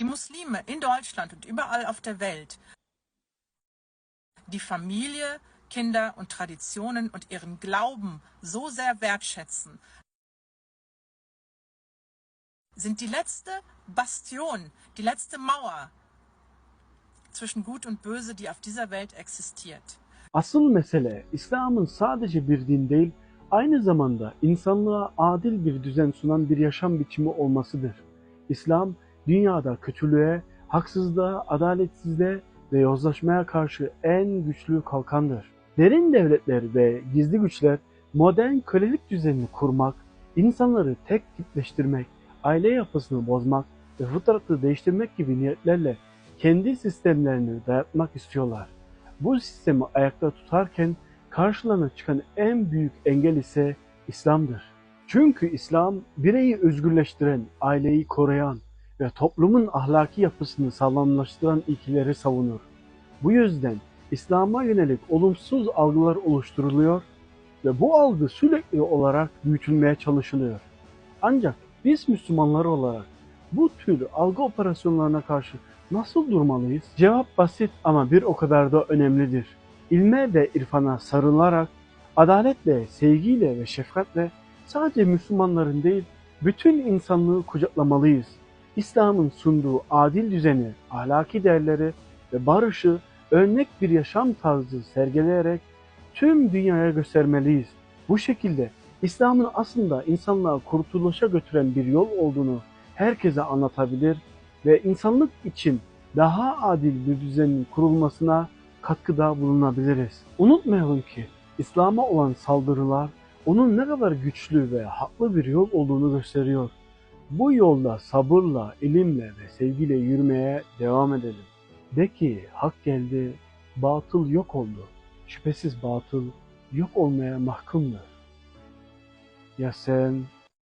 die Muslime in Deutschland und überall auf der Welt die Familie, Kinder und Traditionen und ihren Glauben so sehr wertschätzen, sind die letzte Bastion, die letzte Mauer zwischen Gut und Böse, die auf dieser Welt existiert. Asıl mesele İslam'ın sadece bir din değil, aynı zamanda insanlığa adil bir düzen sunan bir yaşam biçimi olmasıdır. İslam, dünyada kötülüğe, haksızlığa, adaletsizliğe ve yozlaşmaya karşı en güçlü kalkandır. Derin devletler ve gizli güçler modern kölelik düzenini kurmak, insanları tek tipleştirmek, aile yapısını bozmak ve fıtratı değiştirmek gibi niyetlerle kendi sistemlerini dayatmak istiyorlar. Bu sistemi ayakta tutarken karşılarına çıkan en büyük engel ise İslam'dır. Çünkü İslam bireyi özgürleştiren, aileyi koruyan ve toplumun ahlaki yapısını sağlamlaştıran ilkeleri savunur. Bu yüzden İslam'a yönelik olumsuz algılar oluşturuluyor ve bu algı sürekli olarak büyütülmeye çalışılıyor. Ancak biz Müslümanlar olarak bu tür algı operasyonlarına karşı nasıl durmalıyız? Cevap basit ama bir o kadar da önemlidir. İlme ve irfana sarılarak, adaletle, sevgiyle ve şefkatle sadece Müslümanların değil, bütün insanlığı kucaklamalıyız. İslam'ın sunduğu adil düzeni, ahlaki değerleri ve barışı örnek bir yaşam tarzı sergileyerek tüm dünyaya göstermeliyiz. Bu şekilde İslam'ın aslında insanlığa kurtuluşa götüren bir yol olduğunu herkese anlatabilir ve insanlık için daha adil bir düzenin kurulmasına katkıda bulunabiliriz. Unutmayalım ki İslam'a olan saldırılar onun ne kadar güçlü ve haklı bir yol olduğunu gösteriyor. Bu yolda sabırla, ilimle ve sevgiyle yürümeye devam edelim. De ki hak geldi, batıl yok oldu. Şüphesiz batıl yok olmaya mahkumdur. Ya sen